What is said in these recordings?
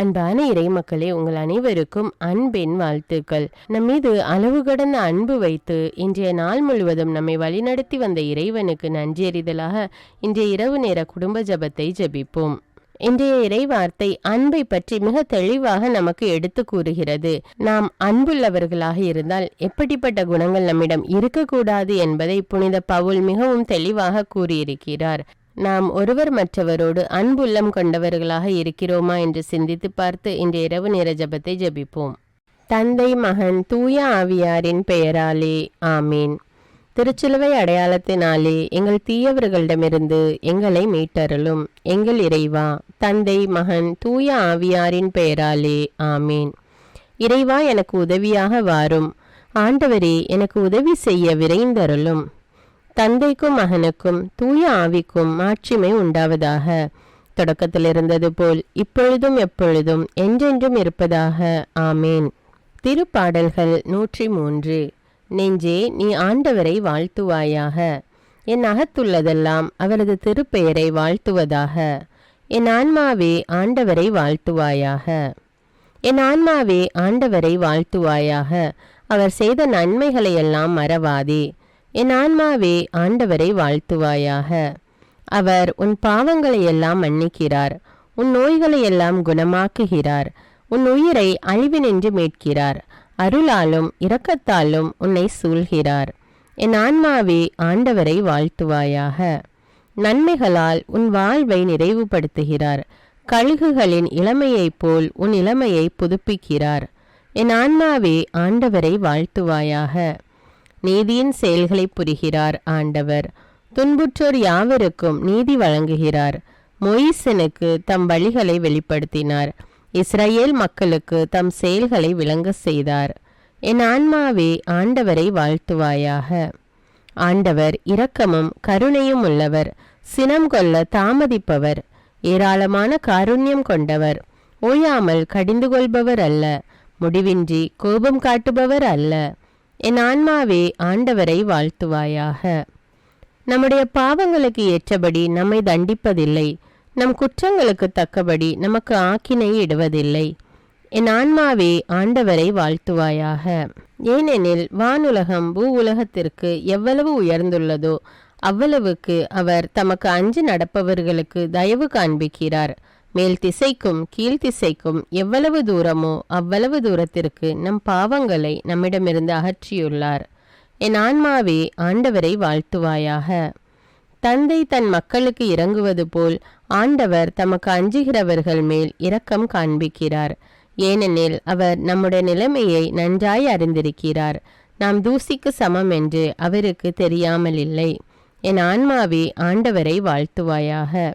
அன்பான இறை மக்களே உங்கள் அனைவருக்கும் அன்பின் வாழ்த்துக்கள். நம் மீது அளவு கடந்த அன்பு வைத்து இன்றைய நாள் முழுவதும் நம்மை வழிநடத்தி வந்த இறைவனுக்கு நன்றியறிதலாக இன்றைய இரவு நேர குடும்ப ஜபத்தை ஜபிப்போம். இன்றைய இறை வார்த்தை அன்பை பற்றி மிக தெளிவாக நமக்கு எடுத்து கூறுகிறது. நாம் அன்புள்ளவர்களாக இருந்தால் எப்படிப்பட்ட குணங்கள் நம்மிடம் இருக்கக்கூடாது என்பதை புனித பவுல் மிகவும் தெளிவாக கூறியிருக்கிறார். நாம் ஒருவர் மற்றவரோடு அன்புள்ளம் கொண்டவர்களாக இருக்கிறோமா என்று சிந்தித்து பார்த்து இந்த இரவு நேர ஜபத்தை ஜபிப்போம். தந்தை மகன் தூய ஆவியாரின் பெயராலே ஆமீன். திருச்சிலுவை அடையாளத்தினாலே எங்கள் தீயவர்களிடமிருந்து எங்களை மீட்டருளும். எங்கள் இறைவா தந்தை மகன் தூய ஆவியாரின் பெயராலே ஆமீன். இறைவா எனக்கு உதவியாக வாரும். ஆண்டவரே எனக்கு உதவி செய்ய விரைந்தருளும். தந்தைக்கும் மகனுக்கும் தூய ஆவிக்கும் மாட்சிமை உண்டாவதாக. தொடக்கத்தில் இருந்தது போல் இப்பொழுதும் எப்பொழுதும் என்றென்றும் இருப்பதாக. ஆமேன். திருப்பாடல்கள் நூற்றி மூன்று நெஞ்சே நீ ஆண்டவரை வாழ்த்துவாயாக. என் அகத்துள்ளதெல்லாம் அவரது திருப்பெயரை வாழ்த்துவதாக. என் ஆன்மாவே ஆண்டவரை வாழ்த்துவாயாக. என் ஆன்மாவே ஆண்டவரை வாழ்த்துவாயாக. அவர் செய்த நன்மைகளையெல்லாம் மறவாதே. என் ஆன்மாவே ஆண்டவரை வாழ்த்துவாயாக. அவர் உன் பாவங்களை எல்லாம் மன்னிக்கிறார். உன் நோய்களை எல்லாம் குணமாக்குகிறார். உன் உயிரை அழிவினின்று மீட்கிறார். அருளாலும் இரக்கத்தாலும் உன்னை சூழ்கிறார். என் ஆன்மாவே ஆண்டவரை வாழ்த்துவாயாக. நன்மைகளால் உன் வாழ்வை நிறைவுபடுத்துகிறார். கழுகுகளின் இளமையைப் போல் உன் இளமையை புதுப்பிக்கிறார். என் ஆன்மாவே ஆண்டவரை வாழ்த்துவாயாக. நீதியின் செயல்களை புரிகிறார் ஆண்டவர். துன்புற்றோர் யாவருக்கும் நீதி வழங்குகிறார். மொயிசனுக்கு தம் வழிகளை வெளிப்படுத்தினார். இஸ்ரேல் மக்களுக்கு தம் செயல்களை விளங்க செய்தார். என் ஆன்மாவே ஆண்டவரை வாழ்த்துவாயாக. ஆண்டவர் இரக்கமும் கருணையும் உள்ளவர். சினம் கொள்ள தாமதிப்பவர். ஏராளமான காருண்யம் கொண்டவர். ஓயாமல் கடிந்து கொள்பவர் அல்ல. முடிவின்றி கோபம் காட்டுபவர் அல்ல. என் ஆன்மாவே ஆண்டவரை வாழ்த்துவாயாக. நம்முடைய பாவங்களுக்கு ஏற்றபடி நம்மை தண்டிப்பதில்லை. நம் குற்றங்களுக்கு தக்கபடி நமக்கு ஆக்கினை இடுவதில்லை. என் ஆன்மாவே ஆண்டவரை வாழ்த்துவாயாக. ஏனெனில் வானுலகம் பூ உலகத்திற்கு எவ்வளவு உயர்ந்துள்ளதோ அவ்வளவுக்கு அவர் தமக்கு அஞ்சு நடப்பவர்களுக்கு தயவு காண்பிக்கிறார். மேல் திசைக்கும் கீழ்த்திசைக்கும் எவ்வளவு தூரமோ அவ்வளவு தூரத்திற்கு நம் பாவங்களை நம்மிடமிருந்து அகற்றியுள்ளார். என் ஆன்மாவே ஆண்டவரை வாழ்த்துவாயாக. தந்தை தன் மக்களுக்கு இறங்குவது போல் ஆண்டவர் தமக்கு அஞ்சுகிறவர்கள் மேல் இரக்கம் காண்பிக்கிறார். ஏனெனில் அவர் நம்முடைய நிலைமையை நன்றாய் அறிந்திருக்கிறார். நாம் தூசிக்கு சமம் என்று அவருக்கு தெரியாமல் இல்லை என் ஆன்மாவே ஆண்டவரை வாழ்த்துவாயாக.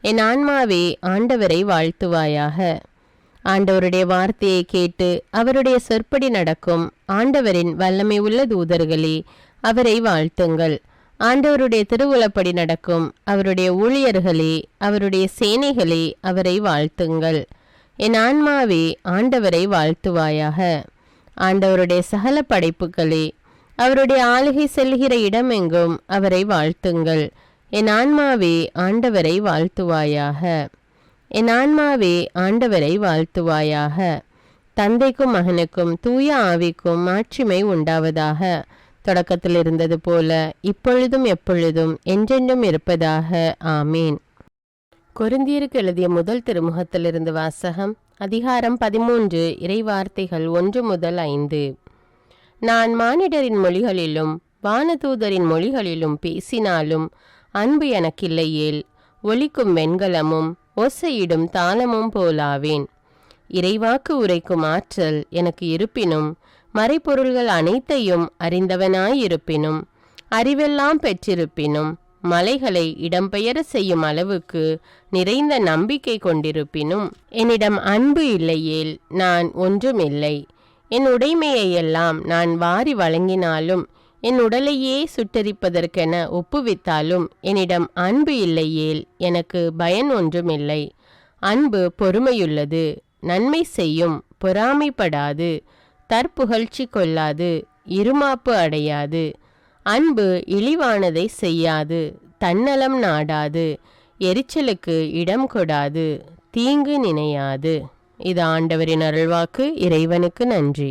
என் ஆன்மாவே ஆண்டவரை வாழ்த்துவாயாக. ஆண்டவருடைய வார்த்தையை கேட்டு அவருடைய சொற்படி நடக்கும் ஆண்டவரின் வல்லமை உள்ள தூதர்களே அவரை வாழ்த்துங்கள். ஆண்டவருடைய திருவுளப்படி நடக்கும் அவருடைய ஊழியர்களே அவருடைய சேனைகளே அவரை வாழ்த்துங்கள். என் ஆன்மாவே ஆண்டவரை வாழ்த்துவாயாக. ஆண்டவருடைய சகல படைப்புகளே அவருடைய ஆளுகை செல்கிற இடமெங்கும் அவரை வாழ்த்துங்கள். என் ஆன்மாவே ஆண்டவரை வாழ்த்துவாயாக. என் ஆன்மாவே ஆண்டவரை வாழ்த்துவாயாக. தந்தைக்கும் மகனுக்கும் தூய ஆவிக்கும் மாட்சிமை உண்டாவதாக. தொடக்கத்தில் இருந்தது போல இப்பொழுதும் எப்பொழுதும் என்றென்றும் இருப்பதாக. ஆமீன். கொருந்தியருக்கு எழுதிய முதல் திருமுகத்திலிருந்து வாசகம் அதிகாரம் பதிமூன்று இறைவார்த்தைகள் ஒன்று முதல் ஐந்து. நான் மானிடரின் மொழிகளிலும் வானதூதரின் மொழிகளிலும் பேசினாலும் அன்பு எனக்கில்லையேல் ஒலிக்கும் வெண்கலமும் ஒசையிடும் தாளமும் போலாவேன். இறைவாக்கு உரைக்கும் ஆற்றல் எனக்கு இருப்பினும் மறைப்பொருள்கள் அனைத்தையும் அறிந்தவனாயிருப்பினும் அறிவெல்லாம் பெற்றிருப்பினும் மலைகளை இடம்பெயர செய்யும் அளவுக்கு நிறைந்த நம்பிக்கை கொண்டிருப்பினும் என்னிடம் அன்பு இல்லையேல் நான் ஒன்றுமில்லை. என் உடைமையை எல்லாம் நான் வாரி வழங்கினாலும் என் உடலையே சுட்டரிப்பதற்கென ஒப்புவித்தாலும் என்னிடம் அன்பு இல்லையேல் எனக்கு பயன் ஒன்றுமில்லை. அன்பு பொறுமையுள்ளது நன்மை செய்யும் பொறாமைப்படாது தற்புகழ்ச்சி கொள்ளாது இருமாப்பு அடையாது. அன்பு இழிவானதை செய்யாது தன்னலம் நாடாது எரிச்சலுக்கு இடம் கொடாது தீங்கு நினையாது. இது ஆண்டவரின் அருள்வாக்கு இறைவனுக்கு நன்றி.